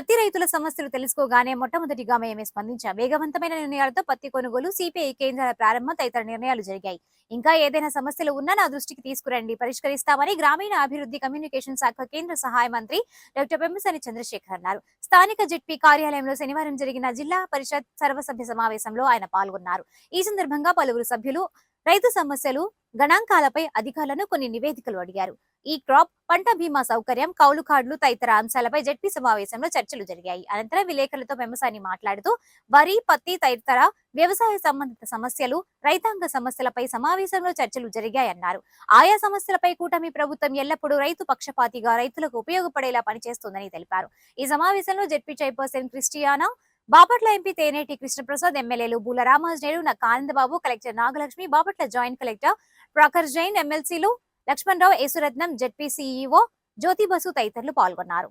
పత్తి రైతుల సమస్యలు తెలుసుకోగానే మొట్టమొదటిగా మేమే స్పందించాం. వేగవంతమైన నిర్ణయాలతో పత్తి కొనుగోలు సిపిఐ కేంద్రాల ప్రారంభం తదితర నిర్ణయాలు జరిగాయి. ఇంకా ఏదైనా సమస్యలు ఉన్నా నా దృష్టికి తీసుకురండి. పరిష్కరిస్తామని గ్రామీణ అభివృద్ధి కమ్యూనికేషన్ శాఖ కేంద్ర సహాయ మంత్రి డాక్టర్ పెమ్మసాని చంద్రశేఖర్ అన్నారు. స్థానిక జెడ్పీ కార్యాలయంలో శనివారం జరిగిన జిల్లా పరిషత్ సర్వసభ్య సమావేశంలో ఆయన పాల్గొన్నారు. ఈ సందర్భంగా పలువురు సభ్యులు రైతు సమస్యలు గణాంకాలపై అధికారులను కొన్ని నివేదికలు అడిగారు. ఈ క్రాప్ పంట బీమా సౌకర్యం కౌలు కార్డులు తదితర అంశాలపై జడ్పీ సమావేశంలో చర్చలు జరిగాయి. అనంతరం విలేకరులతో మెమసాని మాట్లాడుతూ వరి పత్తి తదితర వ్యవసాయ సంబంధిత సమస్యలు రైతాంగ సమస్యలపై సమావేశంలో చర్చలు జరిగాయన్నారు. ఆయా సమస్యలపై కూటమి ప్రభుత్వం ఎల్లప్పుడూ రైతు పక్షపాతిగా రైతులకు ఉపయోగపడేలా పనిచేస్తుందని తెలిపారు. ఈ సమావేశంలో ZP chairperson Christiana Bapatla MP Teneti Krishnaprasad ఎమ్మెల్యేలు Boola Ramanjaneyulu Nakka Anandababu collector Nagalakshmi Bapatla joint collector Prakhar Jain ఎమ్మెల్సీలు లక్ష్మణరావు యేసురత్నం జెడ్పీ సీఈఓ జ్యోతి బసు తదితరులు పాల్గొన్నారు.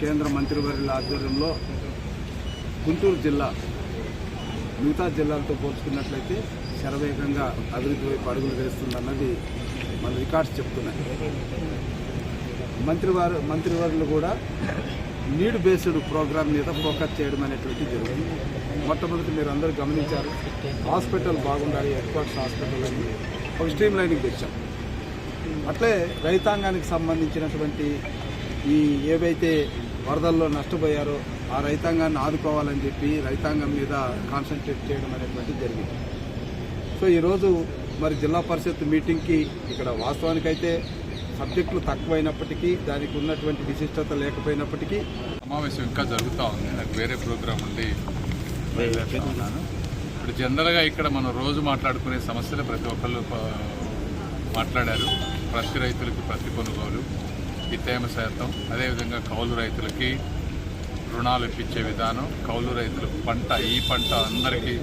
కేంద్ర మంత్రివర్యుల ఆధ్వర్యంలో గుంటూరు జిల్లా మిగతా జిల్లాలతో పోల్చుకున్నట్లయితే శరవేగంగా అభివృద్ధి వైపు అడుగులు వేస్తుందన్నది మన రికార్డ్స్ చెప్తున్నాయి. మంత్రివారు మంత్రివర్యులు కూడా నీడ్ బేస్డ్ ప్రోగ్రామ్ మీద ఫోకస్ చేయడం అనేటువంటి జరిగింది మొట్టమొదటి మీరు అందరూ గమనించారు హాస్పిటల్ బాగుండాలి హెడ్ క్వార్టర్స్ హాస్పిటల్ అని ఒక స్ట్రీమ్ లైనింగ్ తెచ్చాం. అట్లే రైతాంగానికి సంబంధించినటువంటి ఈ ఏవైతే వరదల్లో నష్టపోయారో ఆ రైతాంగాన్ని ఆదుకోవాలని చెప్పి రైతాంగం మీద కాన్సన్ట్రేట్ చేయడం అనేటువంటిది జరిగింది. సో ఈరోజు మరి జిల్లా పరిషత్ మీటింగ్కి ఇక్కడ వాస్తవానికైతే సబ్జెక్టులు తక్కువైనప్పటికీ దానికి ఉన్నటువంటి విశిష్టత లేకపోయినప్పటికీ. సమావేశం ఇంకా జరుగుతూ ఉంది. నాకు వేరే ఉండి బయలుదేరుతా ఉన్నాను ఇప్పుడు జనరల్గా ఇక్కడ మనం రోజు మాట్లాడుకునే సమస్యలు ప్రతి ఒక్కళ్ళు మాట్లాడారు. ప్రతి రైతులకి ప్రతి కొనుగోలు ఈ తేమ శాతం అదేవిధంగా కౌలు రైతులకి రుణాలు ఇప్పించే విధానం కౌలు రైతులకు పంట ఈ పంట అందరికీ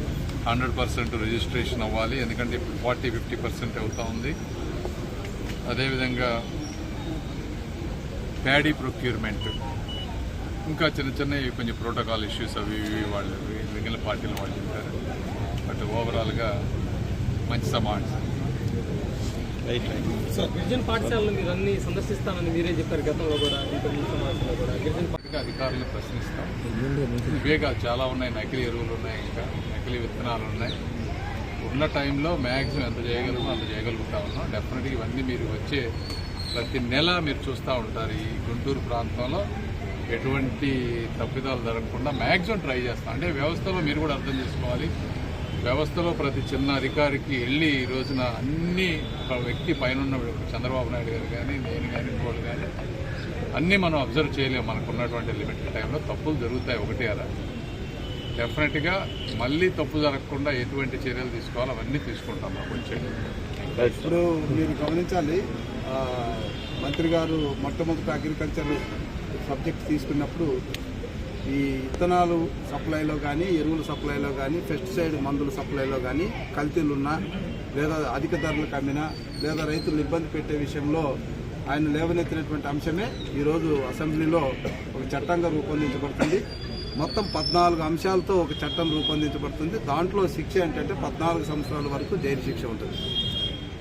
హండ్రెడ్ పర్సెంట్ రిజిస్ట్రేషన్ అవ్వాలి. ఎందుకంటే ఇప్పుడు ఫార్టీ ఫిఫ్టీ పర్సెంట్ అవుతూ ఉంది. అదేవిధంగా ప్యాడీ ప్రొక్యూర్మెంట్. ఇంకా చిన్న చిన్న కొంచెం ప్రోటోకాల్ ఇష్యూస్ అవి ఇవి వాళ్ళు మిగిలిన పార్టీలు వాళ్ళు చెప్పారు బట్ ఓవరాల్గా మంచి గిరిజన మీరు అన్ని సందర్శిస్తానని మీరే చెప్పారు గతంలో కూడా కూడా. అధికారులను ప్రశ్నిస్తాం. ఇవే కాదు చాలా ఉన్నాయి. నకిలీ ఎరువులు ఉన్నాయి ఇంకా. నకిలీ విత్తనాలు ఉన్నాయి. ఉన్న టైంలో మ్యాక్సిమం ఎంత చేయగలమో అంత చేయగలుగుతా ఉన్నాం. డెఫినెట్గా ఇవన్నీ మీరు వచ్చే ప్రతి నెల మీరు చూస్తూ ఉంటారు ఈ గుంటూరు ప్రాంతంలో. ఎటువంటి తప్పిదాలు జరగకుండా మ్యాక్సిమం ట్రై చేస్తాం. అంటే వ్యవస్థలో మీరు కూడా అర్థం చేసుకోవాలి. వ్యవస్థలో ప్రతి చిన్న అధికారికి వెళ్ళి ఈ రోజున అన్ని ఒక వ్యక్తి పైన ఉన్న చంద్రబాబు నాయుడు గారు కానీ నేను కానీ ఇంకోటి కానీ అన్నీ మనం అబ్జర్వ్ చేయలేము. మనకున్నటువంటి లిమిట్ లిమిటెడ్ టైంలో తప్పులు జరుగుతాయి ఒకటే అలా. డెఫినెట్గా మళ్ళీ తప్పు జరగకుండా ఎటువంటి చర్యలు తీసుకోవాలో అవన్నీ తీసుకుంటాం మా కొంచెం ఇప్పుడు మీరు గమనించాలి మంత్రి గారు మొట్టమొదటి అగ్రికల్చర్ సబ్జెక్ట్ తీసుకున్నప్పుడు ఈ విత్తనాలు సప్లైలో కానీ ఎరువుల సప్లైలో కానీ పెస్టిసైడ్ మందుల సప్లైలో కానీ కల్తీలున్నా లేదా అధిక ధరలకు అమ్మినా లేదా రైతులు ఇబ్బంది పెట్టే విషయంలో ఆయన లేవనెత్తినటువంటి అంశమే ఈరోజు అసెంబ్లీలో ఒక చట్టంగా రూపొందించబడుతుంది. మొత్తం పద్నాలుగు అంశాలతో ఒక చట్టం రూపొందించబడుతుంది. దాంట్లో శిక్ష ఏంటంటే పద్నాలుగు సంవత్సరాల వరకు జైలు శిక్ష ఉంటుంది.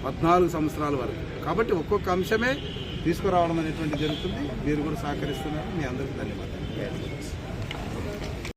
పద్నాలుగు సంవత్సరాల వరకు. కాబట్టి ఒక్కొక్క అంశమే తీసుకురావడం అనేటువంటి జరుగుతుంది. మీరు కూడా సహకరిస్తున్నారు. మీ అందరికీ ధన్యవాదాలు.